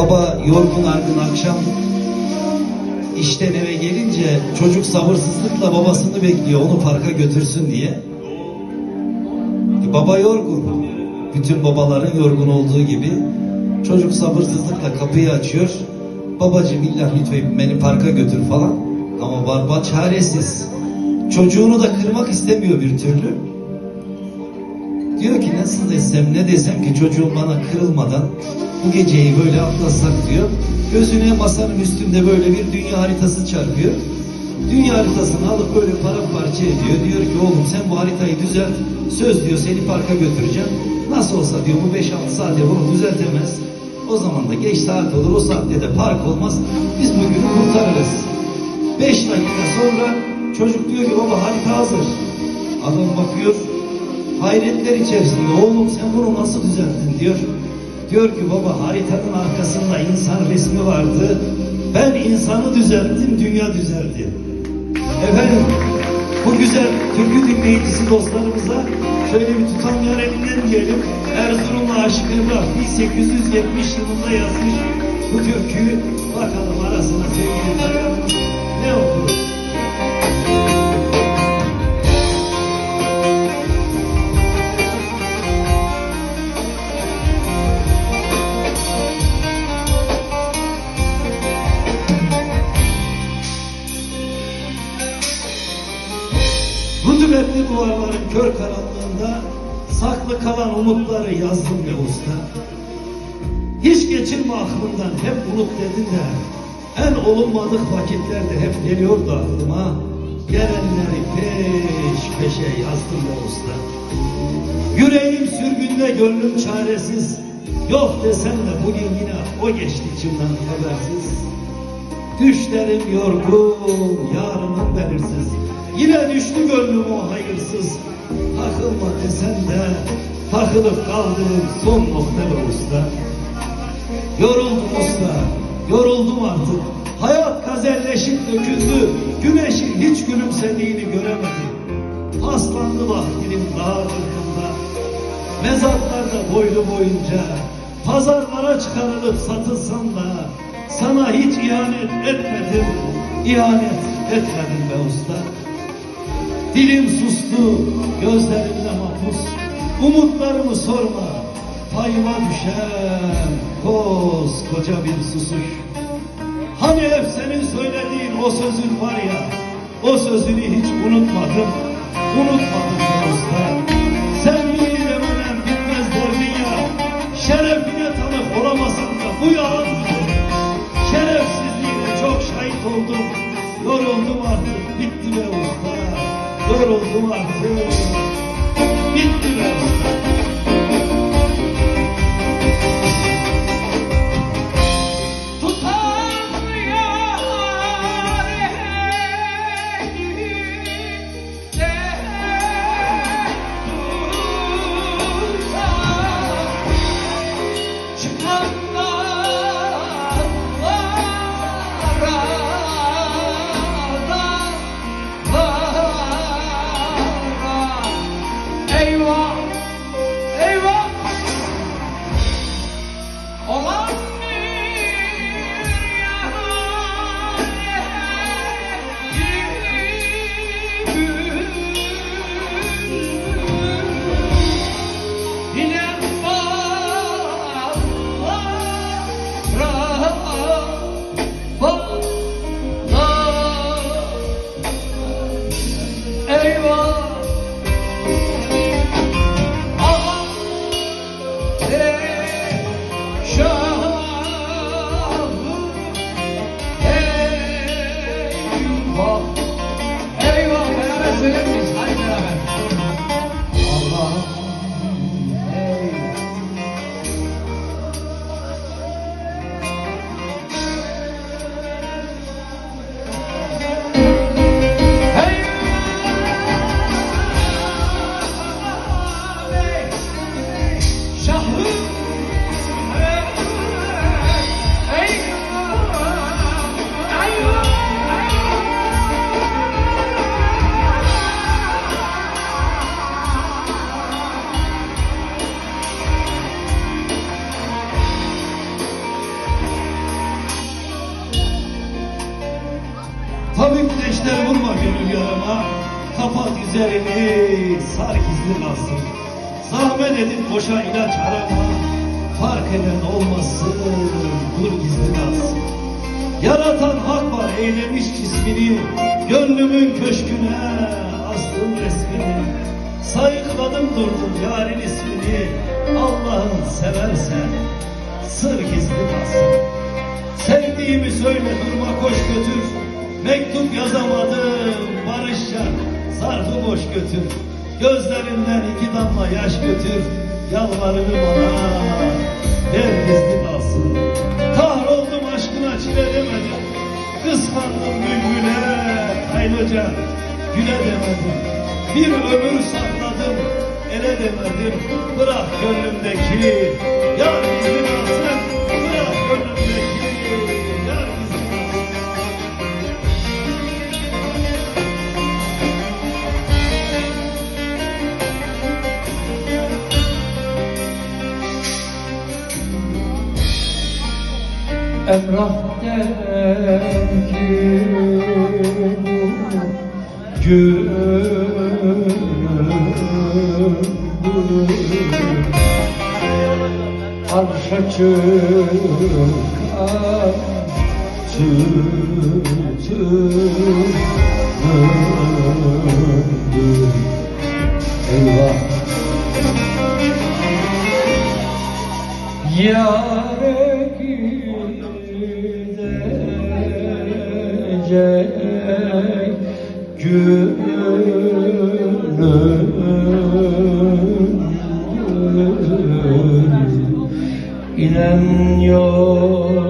Baba yorgun argın akşam işten eve gelince çocuk sabırsızlıkla babasını bekliyor onu parka götürsün diye. Baba yorgun. Bütün babaların yorgun olduğu gibi çocuk sabırsızlıkla kapıyı açıyor. Babacığım illa lütfen beni parka götür falan. Ama baba çaresiz. Çocuğunu da kırmak istemiyor bir türlü. Diyor ki nasıl desem ne desem ki çocuğum bana kırılmadan bu geceyi böyle atlatsak diyor. Gözüne masanın üstünde böyle bir dünya haritası çarpıyor. Dünya haritasını alıp böyle paramparça ediyor. Diyor ki oğlum sen bu haritayı düzelt. Söz diyor seni parka götüreceğim. Nasıl olsa diyor bu 5-6 saatte bunu düzeltemez. O zaman da geç saat olur. O saatte de park olmaz. Biz bugünü kurtarırız. 5 dakika sonra çocuk diyor ki baba harita hazır. Adam bakıyor hayretler içerisinde oğlum sen bunu nasıl düzelttin diyor. Diyor ki baba haritanın arkasında insan resmi vardı. Ben insanı düzelttim, dünya düzeldi. Efendim bu güzel türkü dinleyicisi dostlarımıza şöyle bir tutam elinden diyelim. Erzurumlu Aşık Emrah 1870 yılında yazmış bu türküyü bakalım arasına sevgili saklı kalan umutları yazdım be usta. Hiç geçirme aklımdan hep unut dedin de en olunmadık vakitlerde hep geliyordu aklıma. Gelenleri peş peşe yazdım be usta. Yüreğim sürgünde gönlüm çaresiz. Yok desem de bugün yine o geçti içimden habersiz. Düşlerim yorgun, yarınım belirsiz. Yine düştü gönlüm o hayırsız. Takılma desen de takılıp kaldığım son nokta be usta. Yoruldum usta, yoruldum artık. Hayat gazelleşip döküldü. Güneşin hiç gülümsediğini göremedim. Paslandı bak dilim dağ ırkında. Mezatlarda boylu boyunca. Pazarlara çıkarılıp satılsam da sana hiç ihanet etmedim. İhanet etmedim be usta. Dilim sustu, gözlerimde mahpus. Umutlarımı sorma, payıma düşen koskoca bir susuş. Hani hep senin söylediğin o sözün var ya, o sözünü hiç unutmadım, unutmadım be usta. Sen beni demeden bitmez derdin ya, şerefine tanık olamasan da bu yalan Şerefsizliğine çok şahit oldum, yoruldum artık, bitti be usta. Yoruldum artık, ateşler vurma gönül yarama. Kapat üzerini sar gizli kalsın. Zahmet edip boşa ilaç arama. Fark eden olmasın dur gizli kalsın. Yaratan hak var eylemiş cismini. Gönlümün köşküne astım resmini. Sayıkladım durdum yarın ismini. Allah'ın seversen sır gizli kalsın. Sevdiğimi söyle durma koş götür Mektup yazamadım barışça Zarfı boş götür. Gözlerinden iki damla yaş götür. Yalvarırım ona Der gizli kalsın. Kahroldum aşkına çile demedim. Kıskandım bülbüle Kaynaca güle demedim. Bir ömür sakladım ele demedim. Bırak gönlümdeki yar gizli kalsın Emrah der ki Gönlüm Arşa çıkar Tütün Eyvah. Yâre gönlüm inen yok